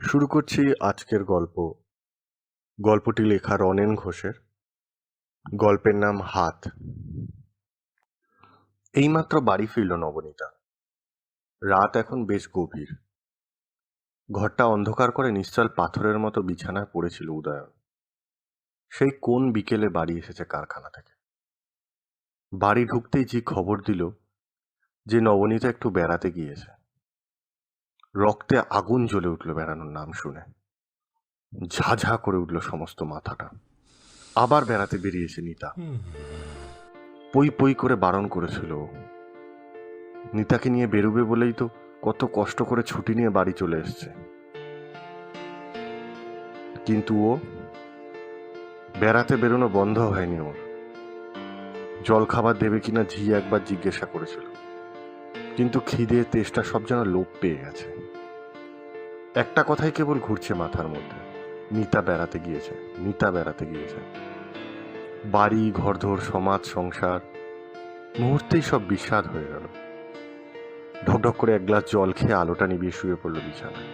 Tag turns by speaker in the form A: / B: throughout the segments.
A: শুরু করছি আজকের গল্প। গল্পটি লেখা রনেন ঘোষের। গল্পের নাম হাত। এইমাত্র বাড়ি ফিরল নবনীতা। রাত এখন বেশ গভীর। ঘরটা অন্ধকার করে নিশ্চল পাথরের মতো বিছানায় পড়েছিল উদয়ন। সেই কোন বিকেলে বাড়ি এসেছে কারখানা থেকে? বাড়ি ঢুকতেই যে খবর দিল যে নবনীতা একটু বেড়াতে গিয়েছে। রক্তে আগুন জ্বলে উঠল বেড়ানোর নাম শুনে। ঝাঝা করে উঠল সমস্ত মাথাটা। আবার বেড়াতে বেরিয়েছে নিতা। পই পই করে বারণ করেছিল। নিতাকে নিয়ে বেরোবে বলেই তো কত কষ্ট করে ছুটি নিয়ে বাড়ি চলে এসছে। কিন্তু ও বেড়াতে বেরোনো বন্ধ হয়নি ওর। জল খাবার দেবে কিনা ঝি একবার জিজ্ঞাসা করেছিল। কিন্তু খিদে, তেষ্টা সব যেন লোপ পেয়ে গেছে। একটা কথাই কেবল ঘুরছে মাথার মধ্যে। নিতা বেড়াতে গিয়েছে, নিতা বেড়াতে গিয়েছে। বাড়ি ঘরধর সমাজ, সংসার, মুহূর্তেই সব বিষাদ হয়ে গেল। ঢকঢক করে এক গ্লাস জল খেয়ে আলোটা নিভিয়ে শুয়ে পড়ল বিছানায়।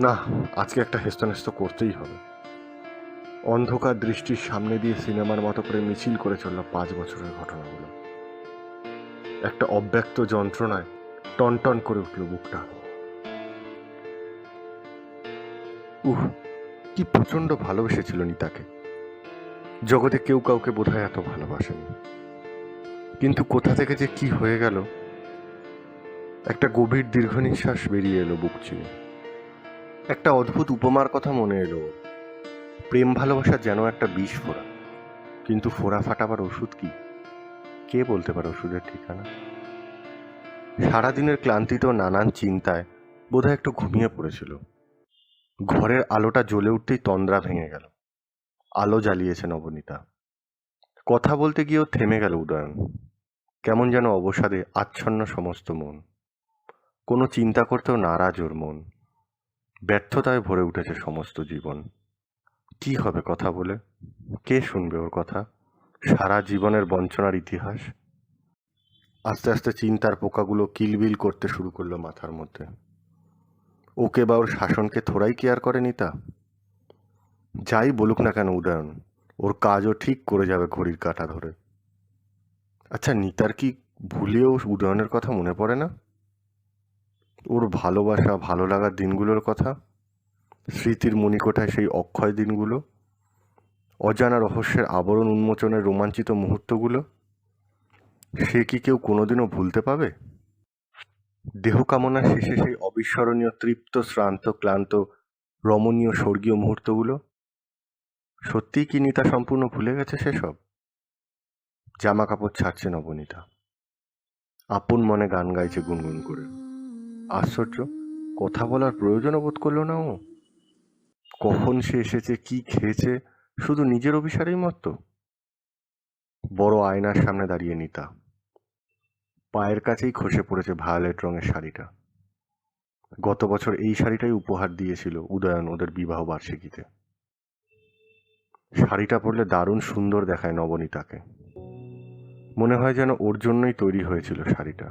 A: না, আজকে একটা হেস্তনেস্ত করতেই হবে। অন্ধকার দৃষ্টির সামনে দিয়ে সিনেমার মতো করে মিছিল করে চলল পাঁচ বছরের ঘটনাগুলো। একটা অব্যক্ত যন্ত্রণায় টনটন করে উঠল বুকটা। উহ, কি প্রচণ্ড ভালোবেসেছিল নিতাকে। জগতে কেউ কাউকে বোধহয় এত ভালোবাসেনি। কিন্তু কোথা থেকে যে কি হয়ে গেল, একটা গভীর দীর্ঘ নিঃশ্বাস বেরিয়ে এলো বুক চিরে। একটা অদ্ভুত উপমার কথা মনে এলো। প্রেম ভালোবাসা যেন একটা বিষ ফোড়া। কিন্তু ফোড়া ফাটাবার ওষুধ কি? কে বলতে পারে ওষুধের ঠিকানা? সারাদিনের ক্লান্তিতে নানান চিন্তায় বোধহয় একটু ঘুমিয়ে পড়েছিল। ঘরের আলোটা জ্বলে উঠতেই তন্দ্রা ভেঙে গেল। আলো জ্বালিয়েছে নবনীতা। কথা বলতে গিয়েও থেমে গেল উদয়ন। কেমন যেন অবসাদে আচ্ছন্ন সমস্ত মন। কোনো চিন্তা করতেও নারাজ ওর মন। ব্যর্থতায় ভরে উঠেছে সমস্ত জীবন। কি হবে কথা বলে? কে শুনবে ওর কথা? সারা জীবনের বঞ্চনার ইতিহাস? আস্তে আস্তে চিন্তার পোকাগুলো কিলবিল করতে শুরু করল মাথার মধ্যে। ওকে বা ওর শাসনকে থোড়াই কেয়ার করে নিতা? যাই বলুক না কেন উদয়ন, ওর কাজও ঠিক করে যাবে ঘড়ির কাঁটা ধরে। আচ্ছা নিতার কি ভুলেও উদয়নের কথা মনে পড়ে না? ওর ভালোবাসা, ভালো লাগার দিনগুলোর কথা, স্মৃতির মণিকোঠায় সেই অক্ষয় দিনগুলো, অজানা রহস্যের আবরণ উন্মোচনের রোমাঞ্চিত মুহূর্তগুলো, সে কি কেউ কোনোদিনও ভুলতে পাবে? দেহ কামনা শেষে সেই অবিস্মরণীয় তৃপ্ত, শ্রান্ত, ক্লান্ত, রমণীয় স্বর্গীয় মুহূর্তগুলো? সত্যিই কি নিতা সম্পূর্ণ ভুলে গেছে সেসব? জামা কাপড় ছাড়ছে নবনীতা। আপন মনে গান গাইছে গুনগুন করে। আশ্চর্য, কথা বলার প্রয়োজনও বোধ করল না ও। কখন সে এসেছে, কি খেয়েছে, শুধু নিজের অভিসারেই মত বড় আয়নার সামনে দাঁড়িয়ে নিতা। পায়ের কাছেই খসে পড়েছে ভায়োলেট রঙের শাড়িটা। গত বছর এই শাড়িটাই উপহার দিয়েছিল উদয়ন ওদের বিবাহ বার্ষিকীতে। শাড়িটা পরলে দারুণ সুন্দর দেখায় নবনীতাকে। মনে হয় যেন ওর জন্যই তৈরি হয়েছিল শাড়িটা।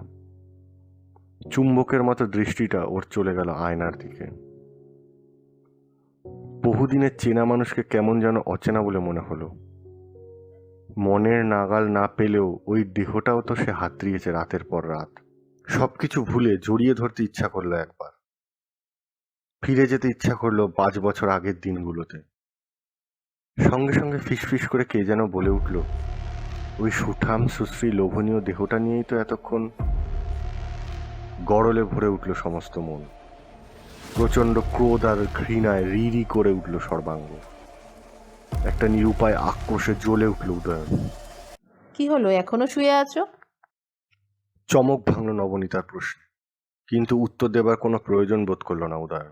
A: চুম্বকের মতো দৃষ্টিটা ওর চলে গেল আয়নার দিকে। বহুদিনের চেনা মানুষকে কেমন যেন অচেনা বলে মনে হলো। মনের নাগাল না পেলেও ওই দেহটাও তো সে হাতড়িয়েছে রাতের পর রাত। সবকিছু ভুলে জড়িয়ে ধরতে ইচ্ছা করল একবার। ফিরে যেতে ইচ্ছা করল পাঁচ বছর আগের দিনগুলোতে। সঙ্গে সঙ্গে ফিসফিস করে কে যেন বলে উঠল, ওই সুঠাম, সুশ্রী, লোভনীয় দেহটা নিয়েই তো এতক্ষণ গড়লে ভরে উঠল সমস্ত মন। প্রচণ্ড ক্রোধ আর ঘৃণায় রি রি করে উঠল সর্বাঙ্গ। একটা নিরুপায় আক্রোশে জ্বলে উঠল উদয়ন।
B: কি হলো? এখনও শুয়ে আছো?
A: চমক ভাঙল নবনীতার প্রশ্নে। কিন্তু উত্তর দেবার কোনো প্রয়োজন বোধ করল না উদয়ন।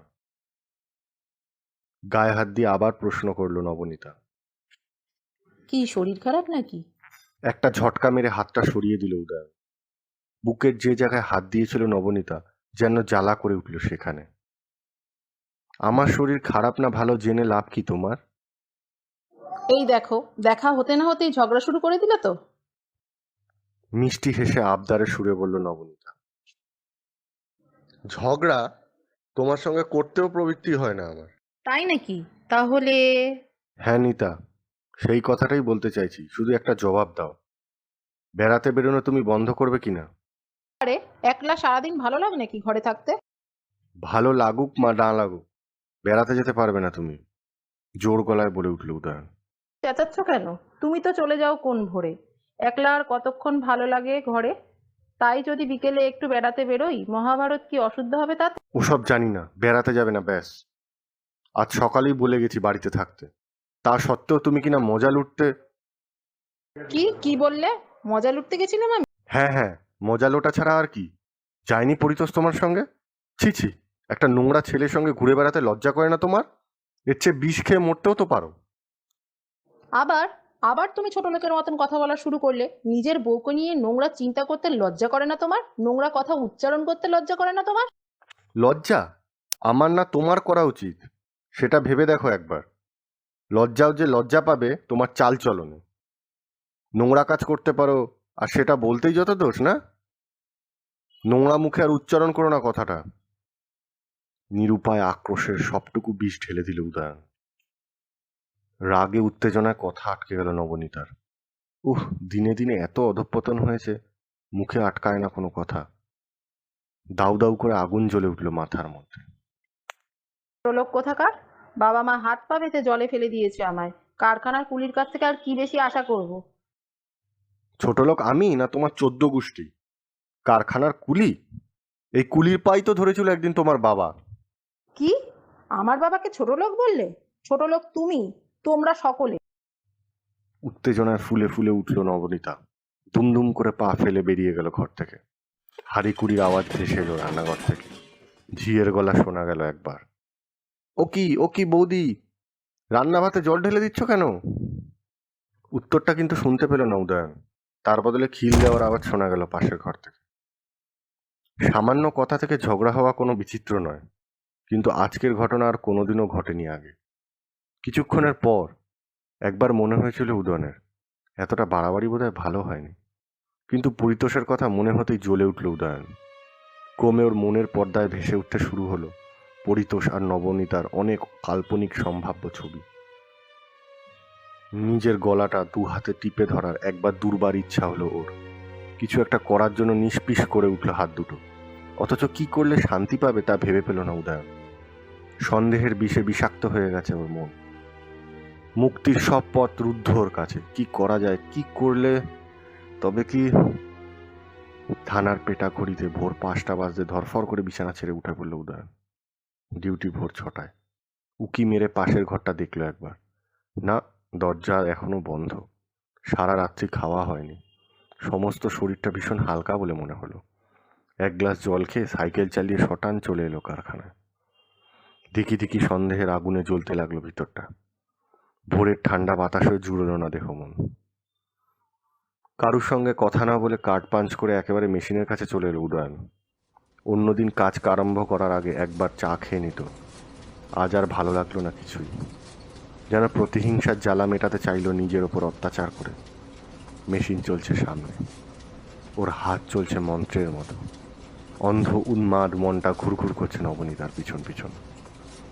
A: গায়ে হাত দিয়ে আবার প্রশ্ন করল নবনীতা।
B: কি শরীর খারাপ নাকি?
A: একটা ঝটকা মেরে হাতটা সরিয়ে দিল উদয়ন। বুকের যে জায়গায় হাত দিয়েছিল নবনীতা যেন জ্বালা করে উঠল সেখানে। আমার শরীর খারাপ না ভালো জেনে লাভ কি তোমার?
B: এই দেখো দেখা হতে না হতেই ঝগড়া শুরু করে দিলে তো?
A: মিষ্টি হেসে আবদারে সুরে বলল নবনীতা। ঝগড়া তোমার সঙ্গে করতেও প্রবৃত্তি হয় না আমার।
B: তাই নাকি? তাহলে
A: হ্যাঁ নিতা সেই কথাটাই বলতে চাইছি শুধু একটা জবাব দাও। বেড়াতে বেরোনো তুমি বন্ধ করবে কিনা?
B: আরে একলা সারাদিন ভালো লাগে নাকি ঘরে থাকতে?
A: ভালো লাগুক মা না লাগুক বেড়াতে যেতে পারবে না তুমি। জোর গলায় বলে উঠল উদয়ন।
B: চেঁচাচ্ছ কেন? তুমি তো চলে যাও কোন ভোরে। একলা আর কতক্ষণ ভালো লাগে ঘরে? তাই যদি বিকেলে একটু বেড়াতে বেরোই মহাভারত কি অশুদ্ধ হবে তাতে?
A: ওসব জানি না বেড়াতে যাবে না ব্যাস। আজ সকালেই বলে গেছি বাড়িতে থাকতে। তা সত্ত্বেও তুমি কিনা মজা লুটতে?
B: কি? কি বললে? মজা লুটতে গেছিলাম আমি?
A: হ্যাঁ হ্যাঁ মজা লোটা ছাড়া আর কি? যায়নি পরিতোষ তোমার সঙ্গে? ছি ছি একটা নোংরা ছেলের সঙ্গে ঘুরে বেড়াতে লজ্জা করে না তোমার? এর চেয়ে বিষ খেয়ে মরতেও তো পারো।
B: আবার আবার তুমি ছোট লোকের মতন কথা বলা শুরু করলে, নিজের বউকে নিয়ে নোংরা চিন্তা করতে লজ্জা করে না তোমার? নোংরা কথা উচ্চারণ করতে লজ্জা করে না তোমার?
A: লজ্জা? আমার না তোমার করা উচিত। সেটা ভেবে দেখো একবার। লজ্জাও যে লজ্জা পাবে, তোমার চাল চলনে। নোংরা কাজ করতে পারো, আর সেটা বলতেই যত দোষ, না? নোংরা মুখে আর উচ্চারণ করো না কথাটা। নিরুপায় আক্রোশের সবটুকু বিষ ঢেলে দিল উদয়ন। রাগে উত্তেজনায় কথা আটকে গেল নবনীতার। উহ দিনে দিনে এত অধঃপতন হয়েছে মুখে আটকায় না কোনো কথা। দাউ দাউ করে আগুন জ্বলে উঠল মাথার মধ্যে।
B: ছোট লোক কোথাকার? বাবা মা হাত পা বেঁধে জলে ফেলে দিয়েছে আমায়। কারখানার কুলির কাছ থেকে আর কি বেশি আশা করব?
A: ছোট লোক আমি না তোমার চোদ্দ গোষ্ঠী? কারখানার কুলি? এই কুলির পাই তো ধরেছিল একদিন তোমার বাবা।
B: কি? আমার বাবাকে ছোট লোক বললে? ছোট লোক তুমি? তোমরা সকলে।
A: উত্তেজনায় ফুলে ফুলে উঠল নবনীতা। দুমদুম করে পা ফেলে বেরিয়ে গেল ঘর থেকে। হাড়ি কুড়ির আওয়াজ ভেসে এলো রান্নাঘর থেকে। ঝিয়ের গলা শোনা গেল একবার। ও কি ও কি বৌদি? রান্না ভাতে জল ঢেলে দিচ্ছ কেন? উত্তরটা কিন্তু শুনতে পেল না উদয়ন তার বদলে খিল দেওয়ার আওয়াজ শোনা গেল পাশের ঘর থেকে। সামান্য কথা থেকে ঝগড়া হওয়া কোনো বিচিত্র নয়। কিন্তু আজকের ঘটনা আর কোনোদিনও ঘটেনি আগে। কিছুক্ষণের পর একবার মনে হয়েছিল উদয়নের। এতটা বাড়াবাড়ি বোধহয় ভালো হয়নি। কিন্তু পরিতোষের কথা মনে হতেই জ্বলে উঠল উদয়ন। ক্রমে ওর মনের পর্দায় ভেসে উঠতে শুরু হলো পরিতোষ আর নবনীতার অনেক কাল্পনিক সম্ভাব্য ছবি। নিজের গলাটা দু হাতে টিপে ধরার একবার দুর্বার ইচ্ছা হলো ওর। কিছু একটা করার জন্য নিষ্পিস করে উঠল হাত দুটো। অথচ কি করলে শান্তি পাবে তা ভেবে পেল না উদয়ন। সন্দেহের বিষে বিষাক্ত হয়ে গেছে ওর মন। মুক্তির সব পথ রুদ্ধ ওর কাছে। কি করা যায়, কি করলে? তবে কি থানার পেটা ঘড়িতে ভোর পাঁচটা বাজতে ধরফর করে বিছানা ছেড়ে উঠে পড়ল উদয়ন। ডিউটি ভোর ছটায়। উকি মেরে পাশের ঘরটা দেখল একবার। না, দরজা এখনও বন্ধ। সারা রাত্রি খাওয়া হয়নি। সমস্ত শরীরটা ভীষণ হালকা বলে মনে হলো। এক গ্লাস জল খেয়ে সাইকেল চালিয়ে শটান চলে এলো কারখানায়। দিকি দিকি সন্দেহের আগুনে জ্বলতে লাগল ভিতরটা। ভোরের ঠান্ডা বাতাসে জুড়লো না দেহ মন। কারুর সঙ্গে কথা না বলে কাঠ পাঞ্চ করে একেবারে মেশিনের কাছে চলে এলো উদয়ন। অন্যদিন কাজ আরম্ভ করার আগে একবার চা খেয়ে নিত। আজ আর ভালো লাগল না কিছুই। যেন প্রতিহিংসার জ্বালা মেটাতে চাইলো নিজের ওপর অত্যাচার করে। মেশিন চলছে সামনে। ওর হাত চলছে মন্ত্রের মতো। অন্ধ, উন্মাদ মনটা ঘুরঘুর করছে নবনীতার পিছন পিছন।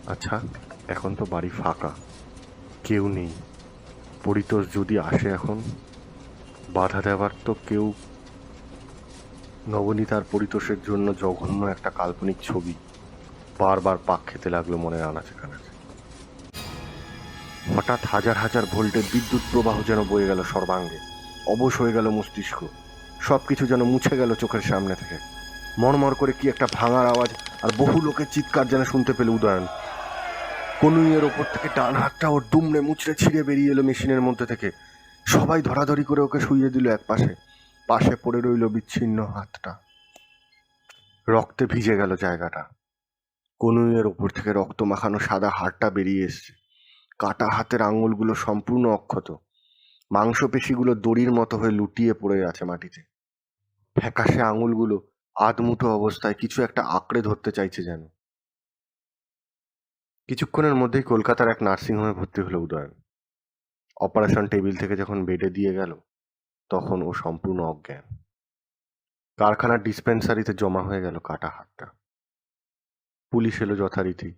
A: আচ্ছা এখন তো বাড়ি ফাঁকা। কেউ নেই। পরিতোষ যদি আসে এখন, বাধা দেওয়ার তো কেউ নবনীতার পরিতোষের জন্য জঘন্য একটা কাল্পনিক ছবি বারবার পাক খেতে লাগল মনের আনাচে কানাচে। হঠাৎ হাজার হাজার ভোল্টের বিদ্যুৎ প্রবাহ যেন বয়ে গেল সর্বাঙ্গে। অবশ হয়ে গেল মস্তিষ্ক। সব কিছু যেন মুছে গেল চোখের সামনে থেকে। মরমর করে কি একটা ভাঙার আওয়াজ আর বহু লোকের চিৎকার যেন শুনতে পেল উদয়ন। কনুইয়ের ওপর থেকে ডান হাতটা ওর দুমড়ে মুচড়ে ছিঁড়ে বেরিয়ে এলো মেশিনের মধ্যে থেকে। সবাই ধরাধরি করে ওকে শুইয়ে দিল এক পাশে। পাশে পড়ে রইল বিচ্ছিন্ন হাতটা। রক্তে ভিজে গেল জায়গাটা। কনুইয়ের ওপর থেকে রক্ত মাখানো সাদা হাড়টা বেরিয়ে এসছে। কাটা হাতের আঙুলগুলো সম্পূর্ণ অক্ষত। মাংসপেশিগুলো দড়ির মতো হয়ে লুটিয়ে পড়ে আছে মাটিতে। ফ্যাকাশে আঙুলগুলো আধমুঠো অবস্থায় কিছু একটা আঁকড়ে ধরতে চাইছে যেন। কিছুক্ষণের মধ্যেই কলকাতার এক নার্সিংহোমে ভর্তি হলো উদয়ন। অপারেশন টেবিল থেকে যখন বেডে দিয়ে গেল, তখন ও সম্পূর্ণ অজ্ঞান। কারখানার ডিসপেন্সারিতে জমা হয়ে গেল কাটা হাতটা। পুলিশ এলো যথারীতি।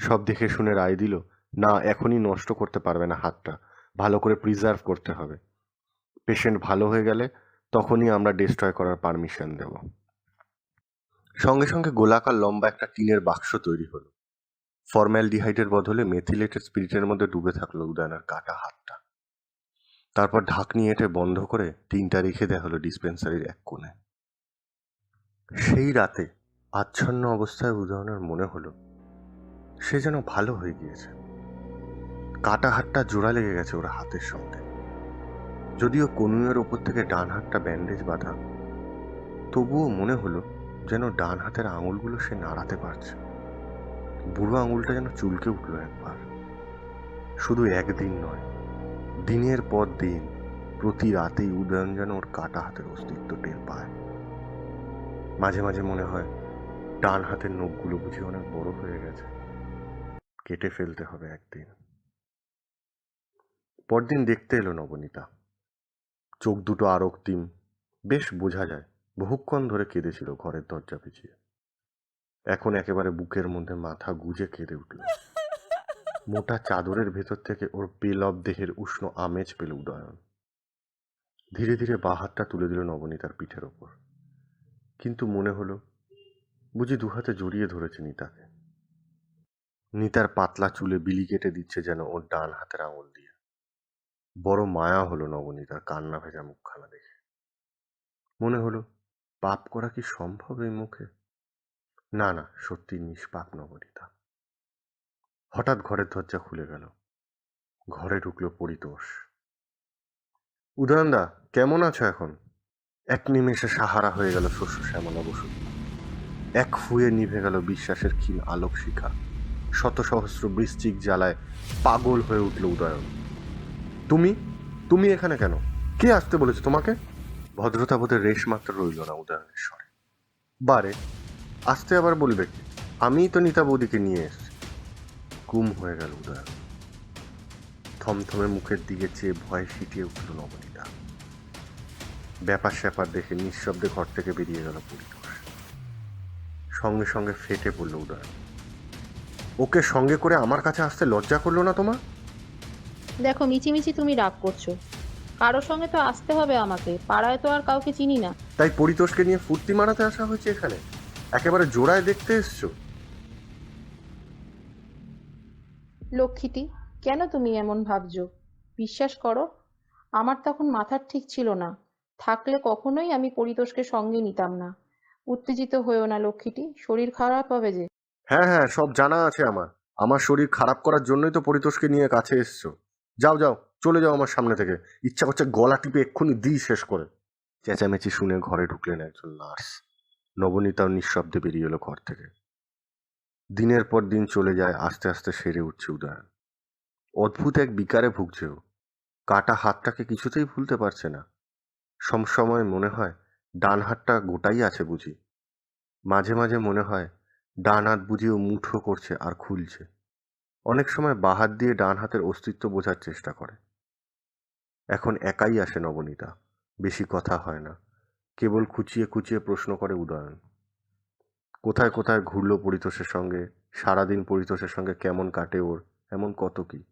A: সব দেখে শুনে রায় দিল, না, এখনই নষ্ট করতে পারবে না হাতটা। ভালো করে প্রিজার্ভ করতে হবে। পেশেন্ট ভালো হয়ে গেলে তখনই আমরা ডিস্ট্রয় করার পারমিশন দেব। সঙ্গে সঙ্গে গোলাকার লম্বা একটা টিনের বাক্স তৈরি হলো। ফর্ম্যালডিহাইডের বদলে মেথিলেটেড স্পিরিটের মধ্যে ডুবে থাকল উদয়নার কাটা হাতটা। তারপর ঢাকনি এঁটে বন্ধ করে টিনটা রেখে দেওয়া হলো ডিসপেন্সারির এক কোণে। সেই রাতে আচ্ছন্ন অবস্থায় উদয়নের মনে হলো, সে যেন ভালো হয়ে গিয়েছে। কাটা হাতটা জোড়া লেগে গেছে ওর হাতের সঙ্গে। যদিও কনুয়ের ওপর থেকে ডান হাতটা ব্যান্ডেজ বাঁধা, তবুও মনে হলো যেন ডান হাতের আঙুলগুলো সে নাড়াতে পারছে। বুড়ো আঙুলটা যেন চুলকে উঠল একবার। শুধু একদিন নয়, দিনের পর দিন, প্রতি রাতেই উদয়ন যেন ওর কাটা হাতের অস্তিত্ব টের পায়। মাঝে মাঝে মনে হয়, ডান হাতের নখগুলো বুঝি অনেক বড় হয়ে গেছে। কেটে ফেলতে হবে একদিন। পরদিন দেখতে এলো নবনীতা। চোখ দুটো আরক্তিম। বেশ বোঝা যায়, বহুক্ষণ ধরে কেঁদেছিল ঘরের দরজা পিছিয়ে। এখন একেবারে বুকের মধ্যে মাথা গুজে কেঁদে উঠল। মোটা চাদরের ভেতর থেকে ওর পেলব দেহের উষ্ণ আমেজ পেল উদয়ন। ধীরে ধীরে বাঁ হাতটা তুলে দিল নবনীতার পিঠের ওপর। কিন্তু মনে হলো বুঝি দুহাতে জড়িয়ে ধরেছে নিতাকে। নিতার পাতলা চুলে বিলি কেটে দিচ্ছে যেন ওর ডান হাতের আঙুল দিয়ে। বড় মায়া হলো নবনীতার কান্না ভেজা মুখখানা দেখে। মনে হলো পাপ করা কি সম্ভব এই মুখে? না না, সত্যি নিষ্পাপ নবনীতা হঠাৎ ঘরের দরজা খুলে গেল। ঘরে ঢুকলো পরিতোষ। উদয়নদা, কেমন আছো এখন? এক নিমেষে সাহারা হয়ে গেল শস্য শ্যামলা বসু। এক ফুয়ে নিভে গেল বিশ্বাসের ক্ষীণ আলোক শিখা। শত সহস্র বৃশ্চিক জ্বালায় পাগল হয়ে উঠল উদয়ন। তুমি? তুমি এখানে কেন? কে আসতে বলেছে তোমাকে? ভদ্রতা বোধের রেশ মাত্র রইল না উদয়নের স্বরে। বারে আসতে আবার বলবে কি? আমিই তো নিতা বৌদিকে নিয়ে এসছি। গুম হয়ে গেল উদয়ন থমথমে মুখের দিকে চেয়ে ভয় সিটিয়ে উঠল নবনীতা। ব্যাপার স্যাপার দেখে নিঃশব্দে ঘর থেকে বেরিয়ে গেল পরিতোষ। সঙ্গে সঙ্গে ফেটে পড়ল উদয়ন ওকে সঙ্গে করে আমার কাছে আসতে লজ্জা করল না তোমার?
B: দেখো মিচিমিচি তুমি রাগ করছ। কারোর সঙ্গে তো আসতে হবে আমাকে। পাড়ায় তো আর কাউকে চিনি না।
A: তাই পরিতোষকে নিয়ে ফুর্তি মারাতে আসা হয়েছে এখানে? একেবারে জোড়ায় দেখতে এসছো?
B: লক্ষ্মীটি কেন তুমি এমন ভাবছ? বিশ্বাস করো আমার তখন মাথার ঠিক ছিল না। থাকলে কখনোই আমি পরিতোষকে সঙ্গে নিতাম না। উত্তেজিত হয়েও না লক্ষ্মীটি শরীর খারাপ হবে যে।
A: হ্যাঁ হ্যাঁ সব জানা আছে আমার। আমার শরীর খারাপ করার জন্যই তো পরিতোষকে নিয়ে কাছে এসছো। যাও যাও চলে যাও আমার সামনে থেকে। ইচ্ছা করছে গলা টিপে এক্ষুনি দিই শেষ করে। চেঁচামেচি শুনে ঘরে ঢুকলেন একজন নার্স। নবনীতাও নিঃশব্দে বেরিয়ে এলো ঘর থেকে। দিনের পর দিন চলে যায়, আস্তে আস্তে সেরে উঠছে উদয়ন। অদ্ভুত এক বিকারে ভুগছেও। কাটা হাতটাকে কিছুতেই ভুলতে পারছে না। সবসময় মনে হয় ডান হাতটা গোটাই আছে বুঝি। মাঝে মাঝে মনে হয় ডান হাত বুঝিও মুঠো করছে আর খুলছে। অনেক সময় বাঁ হাত দিয়ে ডান হাতের অস্তিত্ব বোঝার চেষ্টা করে। এখন একাই আসে নবনীতা। বেশি কথা হয় না। কেবল খুঁচিয়ে খুঁচিয়ে প্রশ্ন করে উদয়ন। কোথায় কোথায় ঘুরল পরিতোষের সঙ্গে? সারাদিন পরিতোষের সঙ্গে কেমন কাটে ওর? এমন কত কি?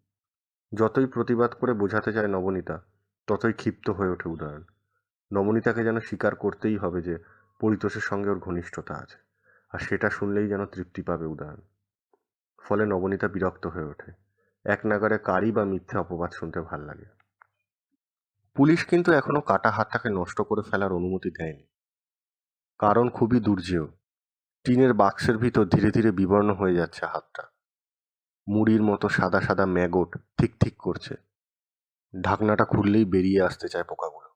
A: যতই প্রতিবাদ করে বোঝাতে চায় নবনীতা, ততই ক্ষিপ্ত হয়ে ওঠে উদয়ন। নবনীতাকে যেন স্বীকার করতেই হবে যে, পরিতোষের সঙ্গে ওর ঘনিষ্ঠতা আছে, আর সেটা শুনলেই যেন তৃপ্তি পাবে উদয়ন। ফলে নবনীতা বিরক্ত হয়ে ওঠে। এক নাগারে কারি বা মিথ্যে অপবাদ শুনতে ভালো লাগে। পুলিশ কিন্তু এখনও কাটা হাতটাকে নষ্ট করে ফেলার অনুমতি দেয়নি। কারণ খুবই দুর্জেয় টিনের বাক্সের ভিতর ধীরে ধীরে বিবর্ণ হয়ে যাচ্ছে হাতটা। মুড়ির মতো সাদা সাদা ম্যাগট ঠিক ঠিক করছে। ঢাকনাটা খুললেই বেরিয়ে আসতে চায় পোকাগুলো।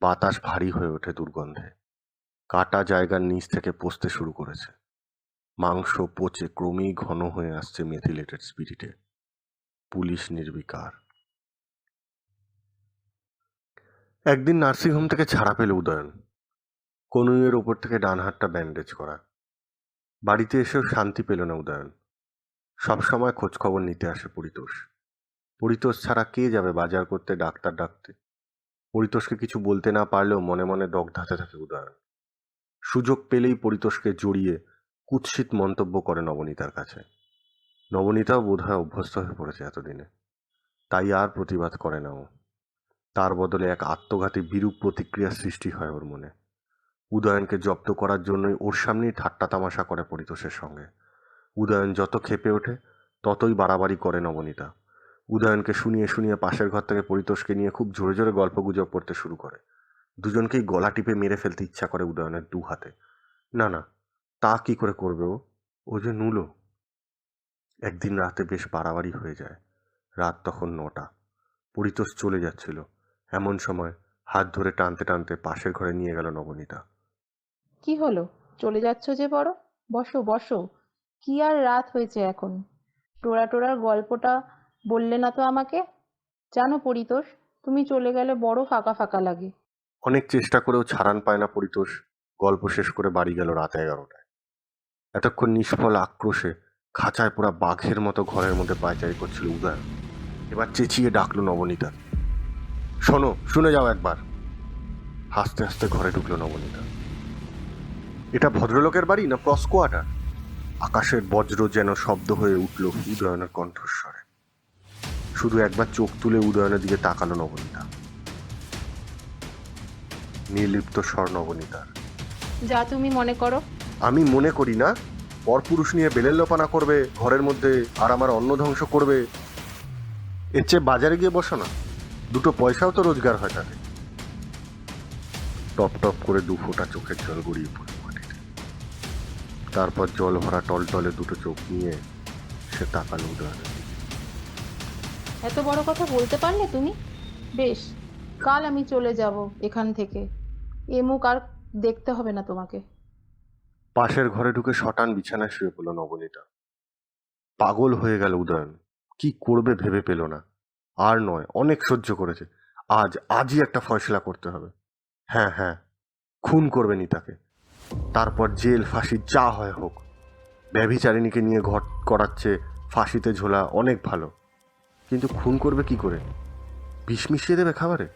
A: বাতাস ভারী হয়ে ওঠে দুর্গন্ধে। কাটা জায়গার নিচ থেকে পচতে শুরু করেছে। মাংস পচে ক্রমেই ঘন হয়ে আসছে মেথিলেটেড স্পিরিটে। পুলিশ নির্বিকার। একদিন নার্সিংহোম থেকে ছাড়া পেল উদয়ন। কনুইয়ের ওপর থেকে ডান হাতটা ব্যান্ডেজ করা। বাড়িতে এসেও শান্তি পেল না উদয়ন। সবসময় খোঁজখবর নিতে আসে পরিতোষ। পরিতোষ ছাড়া কে যাবে বাজার করতে, ডাক্তার ডাকতে? পরিতোষকে কিছু বলতে না পারলেও মনে মনে দগ্ধাতে থাকে উদয়ন। সুযোগ পেলেই পরিতোষকে জড়িয়ে কুৎসিত মন্তব্য করে নবনীতার কাছে। নবনীতাও বোধহয় অভ্যস্ত হয়ে পড়েছে এতদিনে। তাই আর প্রতিবাদ করে না ও। তার বদলে এক আত্মঘাতী বিরূপ প্রতিক্রিয়া সৃষ্টি হয় ওর মনে। উদয়নকে জব্দ করার জন্যই ওর সামনেই ঠাট্টা তামাশা করে পরিতোষের সঙ্গে। উদয়ন যত খেপে ওঠে, ততই বাড়াবাড়ি করে নবনীতা। উদয়নকে শুনিয়ে শুনিয়ে পাশের ঘর থেকে পরিতোষকে নিয়ে খুব জোরে জোরে গল্প গুজব করতে শুরু করে। দুজনকেই গলা টিপে মেরে ফেলতে ইচ্ছা করে উদয়নের দু হাতে। না না, তা কি করে করবে ও? ও যে নুলো। একদিন রাতে বেশ বাড়াবাড়ি হয়ে যায়। রাত তখন নটা। পরিতোষ চলে যাচ্ছিল। এমন সময় হাত ধরে টানতে টানতে পাশের ঘরে নিয়ে গেল নবনীতা।
B: কি হলো? চলে যাচ্ছ যে বড়? বসো বসো। কি আর রাত হয়েছে এখন? টোরা টোরার গল্পটা বললে না তো আমাকে? জানো পরিতোষ তুমি চলে গেলে বড় ফাঁকা ফাঁকা লাগে।
A: অনেক চেষ্টা করেও ছাড়ান পায় না পরিতোষ। গল্প শেষ করে বাড়ি গেল রাত এগারোটায়। এতক্ষণ নিষ্ফল আক্রোশে খাঁচায় পুরা বাঘের মতো ঘরের মধ্যে পায়চারি করছিল উদয় এবার চেঁচিয়ে ডাকলো নবনীতা। শোনো শুনে যাও একবার। হাসতে হাসতে ঘরে ঢুকলো নবনীতা। এটা ভদ্রলোকের বাড়ি না প্রস্কোয়াটার আকাশের বজ্র যেন শব্দ হয়ে উঠল উদয়নের কণ্ঠস্বরে। শুধু একবার চোখ তুলে উদয়নের দিকে তাকালো নবনীতা। নির্লিপ্ত স্বর নবনীতার।
B: যা তুমি মনে করো।
A: আমি মনে করি না পরপুরুষ নিয়ে বেলের লোপানা করবে ঘরের মধ্যে আর আমার অন্ন ধ্বংস করবে। এর চেয়ে বাজারে গিয়ে বসো না। দুটো পয়সাও তো রোজগার হয় তাতে টপ টপ করে দু ফোঁটা চোখের জল গড়িয়ে পড়ে মাটিতে। তারপর জল ভরা টলটলে দুটো চোখ নিয়ে সে তাকালো উদয়নের দিকে।
B: এত বড় কথা বলতে পারলে তুমি? বেশ কাল আমি চলে যাব এখান থেকে। এ মুখ আর দেখতে হবে না তোমাকে।
A: পাশের ঘরে ঢুকে শটান বিছানায় শুয়ে পড়ল নবনীতা। পাগল হয়ে গেল উদয়ন। কি করবে ভেবে পেল না। আর নয়, অনেক সহ্য করেছে। আজ, আজই একটা ফয়সলা করতে হবে। হ্যাঁ হ্যাঁ খুন করবে নিতাকে। তারপর জেল, ফাঁসি, যা হয় হোক। ব্যভিচারিণীকে নিয়ে ঘট করাচ্ছে ফাঁসিতে ঝোলা অনেক ভালো। কিন্তু খুন করবে কি করে? বিষ মিশিয়ে দেবে খাবারে?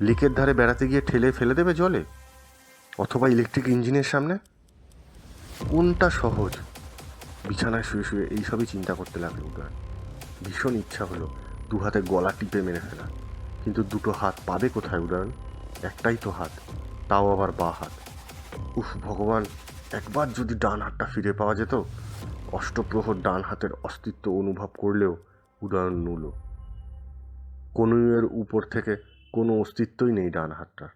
A: লিকের ধারে বেড়াতে গিয়ে ঠেলে ফেলে দেবে জলে? অথবা ইলেকট্রিক ইঞ্জিনের সামনে? কোনটা সহজ? বিছানায় শুয়ে শুয়ে এইসবই চিন্তা করতে লাগল উদয়ন। ভীষণ ইচ্ছা হলো দু হাতে গলা টিপে মেরে ফেলা। কিন্তু দুটো হাত পাবে কোথায় উদয়ন একটাই তো হাত, তাও আবার বা হাত। উফ, ভগবান, একবার যদি ডান হাতটা ফিরে পাওয়া যেত, অষ্টপ্রহর ডান হাতের অস্তিত্ব অনুভব করলেও উদয়ন নুল। কনুইয়ের উপর থেকে কোনো অস্তিত্বই নেই ডান হাতটার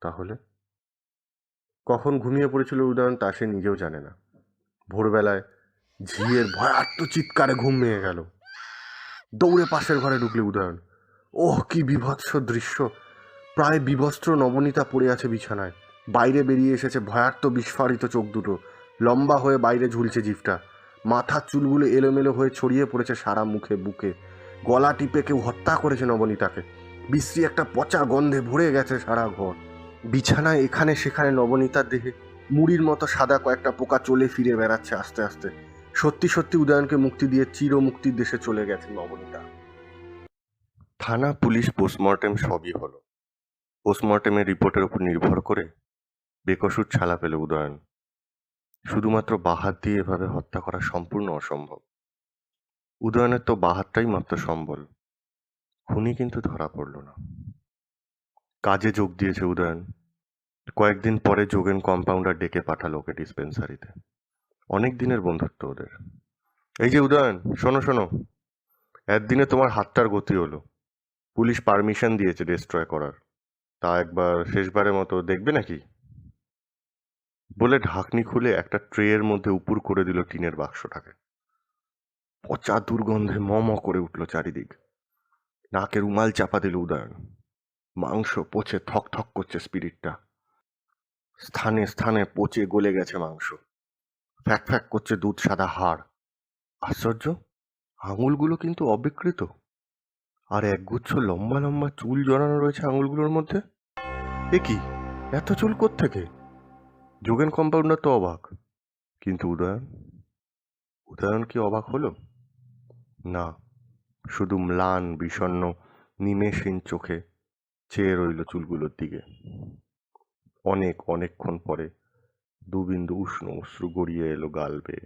A: তাহলে? কখন ঘুমিয়ে পড়েছিল উদয়ন তা সে নিজেও জানে না। ভোরবেলায় ঝিয়ের ভয়ার্ত চিৎকারে ঘুম ভেঙে গেল। দৌড়ে পাশের ঘরে ঢুকলে, উদয়ন। ওহ, কি বিভৎস দৃশ্য। প্রায় বিবস্ত্র নবনীতা পড়ে আছে বিছানায়। বাইরে বেরিয়ে এসেছে ভয়ার্ত বিস্ফারিত চোখ দুটো। লম্বা হয়ে বাইরে ঝুলছে জিভটা। মাথার চুলগুলো এলোমেলো হয়ে ছড়িয়ে পড়েছে সারা মুখে, বুকে। গলা টিপে কেউ হত্যা করেছে নবনীতাকে। বিশ্রী একটা পচা গন্ধে ভরে গেছে সারা ঘর। বিছানায় এখানে সেখানে নবনীতার দেহে মুড়ির মতো সাদা কয়েকটা পোকা চলে ফিরে বেড়াচ্ছে আস্তে আস্তে। সত্যি সত্যি উদয়নকে মুক্তি দিয়ে চির মুক্তির দেশে চলে গেছে নবনীতা। থানা, পুলিশ, পোস্টমর্টেম সবই হলো। পোস্টমর্টেমের রিপোর্টের উপর নির্ভর করে বেকসুর ছালা পেল উদয়ন। শুধুমাত্র বাহাত দিয়ে এভাবে হত্যা করা সম্পূর্ণ অসম্ভব। উদয়নের তো বাহাতটাই মাত্র সম্বল। খুনি কিন্তু ধরা পড়ল না। কাজে যোগ দিয়েছে উদয়ন। কয়েকদিন পরে যোগেন কম্পাউন্ডার ডেকে পাঠালো ওকে ডিসপেন্সারিতে। অনেক দিনের বন্ধুত্ব ওদের। এই যে উদয়ন, শোনো শোনো। একদিনে তোমার হাতটার গতি হলো। পুলিশ পারমিশন দিয়েছে ডিস্ট্রয় করার। তা একবার শেষবারের মতো দেখবে নাকি? বলে ঢাকনি খুলে একটা ট্রেয়ের মধ্যে উপুর করে দিল টিনের বাক্সটাকে। পচা দুর্গন্ধে ম করে উঠল চারিদিক। নাকে রুমাল চাপা দিল উদয়ন। মাংস পচে থক থক করছে স্পিরিটটা স্থানে স্থানে পচে গলে গেছে মাংস। ফ্যাক ফ্যাক করছে দুধ, সাদা হাড়। আশ্চর্য, আঙুলগুলো কিন্তু অবিকৃত। আর একগুচ্ছ লম্বা লম্বা চুল জড়ানো রয়েছে আঙুলগুলোর মধ্যে? এ কি? এত চুল থেকে যোগেন কম্পাউন্ডার তো অবাক। কিন্তু উদয়ন? উদয়ন কি অবাক হলো? না, শুধু ম্লান, বিষণ্ণ, নিমেষহীন চোখে চেয়ে রইল চুলগুলোর দিকে। অনেক, অনেকক্ষণ পরে দু বিন্দু উষ্ণ অশ্রু গড়িয়ে এলো গাল বেয়ে